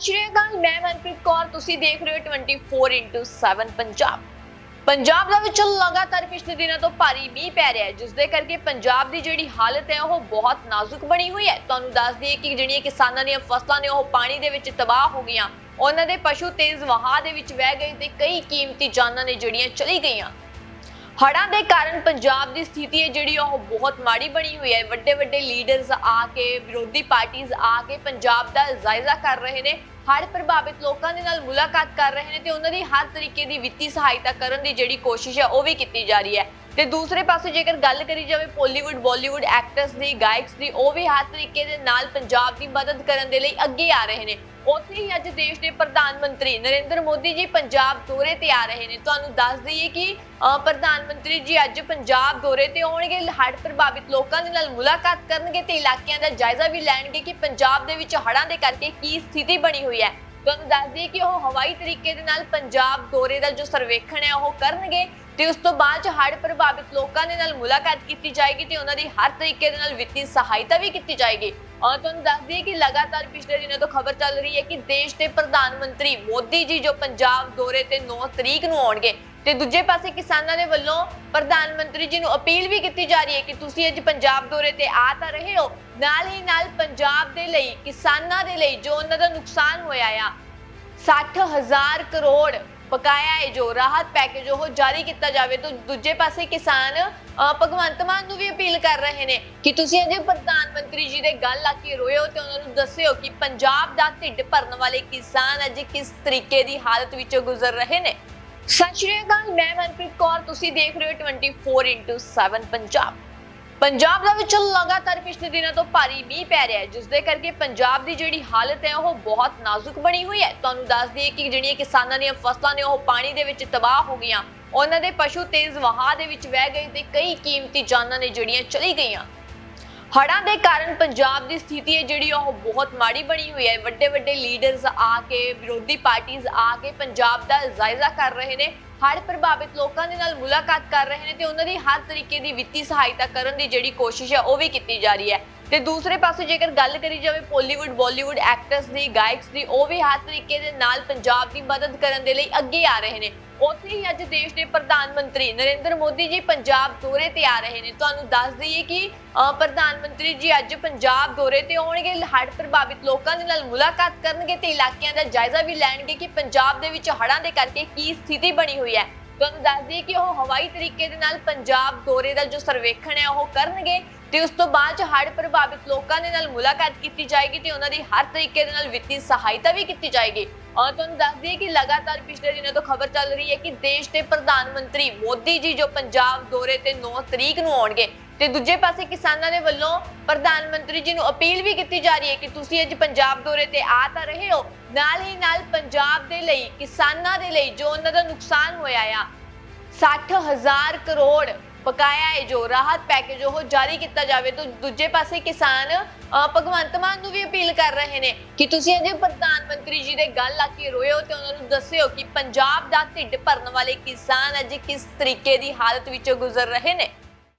ਸਤਿ ਸ਼੍ਰੀ ਅਕਾਲ, ਮੈਂ ਮਨਪ੍ਰੀਤ ਕੌਰ, ਤੁਸੀਂ ਦੇਖ ਰਹੇ ਹੋ 24x7 ਪੰਜਾਬ। ਪੰਜਾਬ ਦੇ ਵਿੱਚ ਲਗਾਤਾਰ ਪਿਛਲੇ ਦਿਨਾਂ ਤੋਂ ਭਾਰੀ ਮੀਂਹ ਪੈ ਰਿਹਾ ਹੈ, ਜਿਸ ਦੇ ਕਰਕੇ ਪੰਜਾਬ ਦੀ ਜਿਹੜੀ ਹਾਲਤ ਹੈ, ਉਹ ਬਹੁਤ ਨਾਜ਼ੁਕ ਬਣੀ ਹੋਈ ਹੈ। ਤੁਹਾਨੂੰ ਦੱਸ ਦਈਏ ਕਿ ਜਿਹੜੀਆਂ ਕਿਸਾਨਾਂ ਦੀਆਂ ਫਸਲਾਂ ਨੇ, ਉਹ ਪਾਣੀ ਦੇ ਵਿੱਚ ਤਬਾਹ ਹੋ ਗਈਆਂ। ਉਹਨਾਂ ਦੇ ਪਸ਼ੂ ਤੇਜ਼ ਵਹਾਅ ਦੇ ਵਿੱਚ ਵਹਿ ਗਏ ਤੇ ਕਈ ਕੀਮਤੀ ਜਾਨਾਂ ਨੇ ਜਿਹੜੀਆਂ ਚਲੀ ਗਈਆਂ। ਹੜ੍ਹਾਂ ਦੇ ਕਾਰਨ ਪੰਜਾਬ ਦੀ ਸਥਿਤੀ ਹੈ ਜਿਹੜੀ ਉਹ ਬਹੁਤ ਮਾੜੀ ਬਣੀ ਹੋਈ ਹੈ। ਵੱਡੇ ਵੱਡੇ ਲੀਡਰਸ ਆ ਕੇ, ਵਿਰੋਧੀ ਪਾਰਟੀਆਂ ਆ ਕੇ ਪੰਜਾਬ ਦਾ ਜਾਇਜ਼ਾ ਕਰ ਰਹੇ ਨੇ। ਹੜ੍ਹ ਪ੍ਰਭਾਵਿਤ ਲੋਕਾਂ ਦੇ ਨਾਲ ਮੁਲਾਕਾਤ ਕਰ ਰਹੇ ਨੇ ਤੇ ਉਹਨਾਂ ਦੀ ਹਰ ਤਰੀਕੇ ਦੀ ਵਿੱਤੀ ਸਹਾਇਤਾ ਕਰਨ ਦੀ ਜਿਹੜੀ ਕੋਸ਼ਿਸ਼ ਹੈ ਉਹ ਵੀ ਕੀਤੀ ਜਾ ਰਹੀ ਹੈ। ਤੇ ਦੂਸਰੇ ਪਾਸੇ ਜੇਕਰ ਗੱਲ ਕਰੀ ਜਾਵੇ ਪੋਲੀਵੁੱਡ ਬਾਲੀਵੁੱਡ ਐਕਟਰਸ ਦੀ, ਗਾਇਕਸ ਦੀ, ਉਹ ਵੀ ਹਰ ਤਰੀਕੇ ਦੇ ਨਾਲ ਪੰਜਾਬ ਦੀ ਮਦਦ ਕਰਨ ਦੇ ਲਈ ਅੱਗੇ ਆ ਰਹੇ ਨੇ। ਉੱਥੇ ਹੀ ਅੱਜ ਦੇਸ਼ ਦੇ ਪ੍ਰਧਾਨ ਮੰਤਰੀ ਨਰਿੰਦਰ ਮੋਦੀ ਜੀ ਪੰਜਾਬ ਦੌਰੇ ਤੇ ਆ ਰਹੇ ਨੇ। ਤੁਹਾਨੂੰ ਦੱਸ ਦਈਏ ਕਿ ਪ੍ਰਧਾਨ ਮੰਤਰੀ ਜੀ ਅੱਜ ਪੰਜਾਬ ਦੌਰੇ ਤੇ ਆਉਣਗੇ, ਹੜ੍ਹ ਪ੍ਰਭਾਵਿਤ ਲੋਕਾਂ ਦੇ ਨਾਲ ਮੁਲਾਕਾਤ ਕਰਨਗੇ ਤੇ ਇਲਾਕਿਆਂ ਦਾ ਜਾਇਜ਼ਾ ਵੀ ਲੈਣਗੇ ਕਿ ਪੰਜਾਬ ਦੇ ਵਿੱਚ ਹੜ੍ਹਾਂ ਦੇ ਕਰਕੇ ਕੀ ਸਥਿਤੀ ਬਣੀ ਹੋਈ ਹੈ। ਤੁਹਾਨੂੰ ਦੱਸ ਦਈਏ ਕਿ ਉਹ ਹਵਾਈ ਤਰੀਕੇ ਦੇ ਨਾਲ ਪੰਜਾਬ ਦੌਰੇ ਦਾ ਜੋ ਸਰਵੇਖਣ ਹੈ, ਉਹ ਕਰਨਗੇ। ਤੇ ਉਸ ਤੋਂ ਬਾਅਦ ਹੜ੍ਹ ਪ੍ਰਭਾਵਿਤ ਲੋਕਾਂ ਦੇ ਨਾਲ ਮੁਲਾਕਾਤ ਕੀਤੀ ਜਾਏਗੀ ਤੇ ਉਹਨਾਂ ਦੀ ਹਰ ਤਰੀਕੇ ਦੇ ਨਾਲ ਵਿੱਤੀ ਸਹਾਇਤਾ ਵੀ ਕੀਤੀ ਜਾਏਗੀ। ਔਰ ਤੁਹਾਨੂੰ ਦੱਸ ਦਈਏ ਕਿ ਲਗਾਤਾਰ ਪਿਛਲੇ ਦਿਨਾਂ ਤੋਂ ਖਬਰ ਚੱਲ ਰਹੀ ਹੈ ਕਿ ਦੇਸ਼ ਦੇ ਪ੍ਰਧਾਨ ਮੰਤਰੀ ਮੋਦੀ ਜੀ ਜੋ ਪੰਜਾਬ ਦੌਰੇ ਤੇ 9 ਤਰੀਕ ਨੂੰ ਆਉਣਗੇ ਤੇ ਦੂਜੇ ਪਾਸੇ ਕਿਸਾਨਾਂ ਦੇ ਵੱਲੋਂ ਪ੍ਰਧਾਨ ਮੰਤਰੀ ਜੀ ਨੂੰ ਅਪੀਲ ਵੀ ਕੀਤੀ ਜਾ ਰਹੀ ਹੈ ਕਿ ਤੁਸੀਂ ਅੱਜ ਪੰਜਾਬ ਦੌਰੇ ਤੇ ਆ ਤਾਂ ਰਹੇ ਹੋ, ਨਾਲ ਹੀ ਨਾਲ ਪੰਜਾਬ ਦੇ ਲਈ, ਕਿਸਾਨਾਂ ਦੇ ਲਈ ਜੋ ਉਹਨਾਂ ਦਾ ਨੁਕਸਾਨ ਹੋਇਆ ਆ 60000 ਕਰੋੜ ਬਕਾਇਆ ਹੈ, ਜੋ ਰਾਹਤ ਪੈਕੇਜ ਉਹ ਜਾਰੀ ਕੀਤਾ ਜਾਵੇ, ਤਾਂ ਦੂਜੇ ਪਾਸੇ ਕਿਸਾਨ ਭਗਵੰਤ ਮਾਨ ਨੂੰ ਵੀ ਅਪੀਲ ਕਰ ਰਹੇ ਨੇ ਕਿ ਤੁਸੀਂ ਅਜੇ ਪ੍ਰਧਾਨ ਮੰਤਰੀ ਜੀ ਦੇ ਗੱਲ ਆ ਕੇ ਰੋਇਓ ਤੇ ਉਹਨਾਂ ਨੂੰ ਦੱਸਿਓ ਕਿ ਪੰਜਾਬ ਦਾ ਢਿੱਡ ਭਰਨ ਵਾਲੇ ਕਿਸਾਨ ਅਜੇ ਕਿਸ ਤਰੀਕੇ ਦੀ ਹਾਲਤ ਵਿੱਚੋਂ ਗੁਜ਼ਰ ਰਹੇ ਨੇ। ਸਤਿ ਸ਼੍ਰੀ ਅਕਾਲ, ਮੈਂ ਮਨਪ੍ਰੀਤ ਕੌਰ, ਤੁਸੀਂ ਦੇਖ ਰਹੇ ਹੋ 24x7 ਪੰਜਾਬ। ਪੰਜਾਬ ਦੇ ਵਿੱਚ ਲਗਾਤਾਰ ਪਿਛਲੇ ਦਿਨਾਂ ਤੋਂ ਭਾਰੀ ਮੀਂਹ ਪੈ ਰਿਹਾ ਹੈ ਜਿਸ ਦੇ ਕਰਕੇ ਪੰਜਾਬ ਦੀ ਜਿਹੜੀ ਹਾਲਤ ਹੈ, ਉਹ ਬਹੁਤ ਨਾਜ਼ੁਕ ਬਣੀ ਹੋਈ ਹੈ। ਤੁਹਾਨੂੰ ਦੱਸ ਦਈਏ ਕਿ ਜਿਹੜੀਆਂ ਕਿਸਾਨਾਂ ਦੀਆਂ ਫਸਲਾਂ ਨੇ, ਉਹ ਪਾਣੀ ਦੇ ਵਿੱਚ ਤਬਾਹ ਹੋ ਗਈਆਂ। ਉਹਨਾਂ ਦੇ ਪਸ਼ੂ ਤੇਜ਼ ਵਹਾਅ ਦੇ ਵਿੱਚ ਵਹਿ ਗਏ ਤੇ ਕਈ ਕੀਮਤੀ ਜਾਨਾਂ ਨੇ ਜਿਹੜੀਆਂ ਚਲੀ ਗਈਆਂ। ਹੜ੍ਹਾਂ ਦੇ ਕਾਰਨ ਪੰਜਾਬ ਦੀ ਸਥਿਤੀ ਹੈ, ਜਿਹੜੀ ਉਹ ਬਹੁਤ ਮਾੜੀ ਬਣੀ ਹੋਈ ਹੈ। ਵੱਡੇ ਵੱਡੇ ਲੀਡਰਸ ਆ ਕੇ, ਵਿਰੋਧੀ ਪਾਰਟੀਆਂ ਆ ਕੇ ਪੰਜਾਬ ਦਾ ਜਾਇਜ਼ਾ ਕਰ ਰਹੇ ਨੇ। ਹੜ੍ਹ ਪ੍ਰਭਾਵਿਤ ਲੋਕਾਂ ਦੇ ਨਾਲ ਮੁਲਾਕਾਤ ਕਰ ਰਹੇ ਨੇ ਤੇ ਉਹਨਾਂ ਦੀ ਹਰ ਤਰੀਕੇ ਦੀ ਵਿੱਤੀ ਸਹਾਇਤਾ ਕਰਨ ਦੀ ਜਿਹੜੀ ਕੋਸ਼ਿਸ਼ ਹੈ ਉਹ ਵੀ ਕੀਤੀ ਜਾ ਰਹੀ ਹੈ। ਤੇ ਦੂਸਰੇ ਪਾਸੇ ਜੇਕਰ ਗੱਲ ਕਰੀ ਜਾਵੇ ਪੋਲੀਵੁੱਡ ਬਾਲੀਵੁੱਡ ਐਕਟਰਸ ਦੀ, ਗਾਇਕਸ ਦੀ, ਉਹ ਵੀ ਹਰ ਤਰੀਕੇ ਦੇ ਨਾਲ ਪੰਜਾਬ ਦੀ ਮਦਦ ਕਰਨ ਦੇ ਲਈ ਅੱਗੇ ਆ ਰਹੇ ਨੇ। ਉੱਥੇ ਹੀ ਅੱਜ ਦੇਸ਼ ਦੇ ਪ੍ਰਧਾਨ ਮੰਤਰੀ ਨਰਿੰਦਰ ਮੋਦੀ ਜੀ ਪੰਜਾਬ ਦੌਰੇ ਤੇ ਆ ਰਹੇ ਨੇ। ਤੁਹਾਨੂੰ ਦੱਸ ਦਈਏ ਕਿ ਪ੍ਰਧਾਨ ਮੰਤਰੀ ਜੀ ਅੱਜ ਪੰਜਾਬ ਦੌਰੇ ਤੇ ਆਉਣਗੇ, ਹੜ੍ਹ ਪ੍ਰਭਾਵਿਤ ਲੋਕਾਂ ਦੇ ਨਾਲ ਮੁਲਾਕਾਤ ਕਰਨਗੇ ਤੇ ਇਲਾਕਿਆਂ ਦਾ ਜਾਇਜ਼ਾ ਵੀ ਲੈਣਗੇ ਕਿ ਪੰਜਾਬ ਦੇ ਵਿੱਚ ਹੜ੍ਹਾਂ ਦੇ ਕਰਕੇ ਕੀ ਸਥਿਤੀ ਬਣੀ ਹੋਈ ਹੈ। ਤੁਹਾਨੂੰ ਦੱਸ ਦਈਏ ਕਿ ਉਹ ਹਵਾਈ ਤਰੀਕੇ ਦੇ ਨਾਲ ਪੰਜਾਬ ਦੌਰੇ ਦਾ ਜੋ ਸਰਵੇਖਣ ਹੈ, ਉਹ ਕਰਨਗੇ। ਤੇ ਉਸ ਤੋਂ ਬਾਅਦ ਚ ਹੜ੍ਹ ਪ੍ਰਭਾਵਿਤ ਲੋਕਾਂ ਦੇ ਨਾਲ ਮੁਲਾਕਾਤ ਕੀਤੀ ਜਾਏਗੀ ਤੇ ਉਹਨਾਂ ਦੀ ਹਰ ਤਰੀਕੇ ਦੇ ਨਾਲ ਵਿੱਤੀ ਸਹਾਇਤਾ ਵੀ ਕੀਤੀ ਜਾਏਗੀ। ਔਰ ਤੁਹਾਨੂੰ ਦੱਸ ਦਈਏ ਕਿ ਲਗਾਤਾਰ ਪਿਛਲੇ ਦਿਨਾਂ ਤੋਂ ਖਬਰ ਚੱਲ ਰਹੀ ਹੈ ਕਿ ਦੇਸ਼ ਦੇ ਪ੍ਰਧਾਨ ਮੰਤਰੀ ਮੋਦੀ ਜੀ ਜੋ ਪੰਜਾਬ ਦੌਰੇ ਤੇ 9 ਤਰੀਕ ਨੂੰ ਆਉਣਗੇ ਤੇ ਦੂਜੇ ਪਾਸੇ ਕਿਸਾਨਾਂ ਦੇ ਵੱਲੋਂ ਪ੍ਰਧਾਨ ਮੰਤਰੀ ਜੀ ਨੂੰ ਅਪੀਲ ਵੀ ਕੀਤੀ ਜਾ ਰਹੀ ਹੈ ਕਿ ਤੁਸੀਂ ਅੱਜ ਪੰਜਾਬ ਦੌਰੇ ਤੇ ਆ ਤਾਂ ਰਹੇ ਹੋ, ਨਾਲ ਹੀ ਨਾਲ ਪੰਜਾਬ ਦੇ ਲਈ ਕਿਸਾਨਾਂ ਦੇ ਲਈ ਜੋ ਉਹਨਾਂ ਦਾ ਨੁਕਸਾਨ ਹੋਇਆ ਆ 60000 ਕਰੋੜ ਬਕਾਇਆ ਹੈ ਜੋ, ਰਾਹਤ ਪੈਕੇਜ ਉਹ ਜਾਰੀ ਕੀਤਾ ਜਾਵੇ ਤਾਂ ਦੂਜੇ ਪਾਸੇ ਕਿਸਾਨ ਭਗਵੰਤ ਮਾਨ ਨੂੰ ਵੀ ਅਪੀਲ ਕਰ ਰਹੇ ਨੇ ਕਿ ਤੁਸੀਂ ਅਜੇ ਪ੍ਰਧਾਨ ਮੰਤਰੀ ਜੀ ਦੇ ਗੱਲ ਲਾ ਕੇ ਰੋਇਓ ਤੇ ਉਹਨਾਂ ਨੂੰ ਦੱਸਿਓ ਕਿ ਪੰਜਾਬ ਦਾ ਢਿੱਡ ਭਰਨ ਵਾਲੇ ਕਿਸਾਨ ਅਜੇ ਕਿਸ ਤਰੀਕੇ ਦੀ ਹਾਲਤ ਵਿੱਚੋਂ ਗੁਜ਼ਰ ਰਹੇ ਨੇ।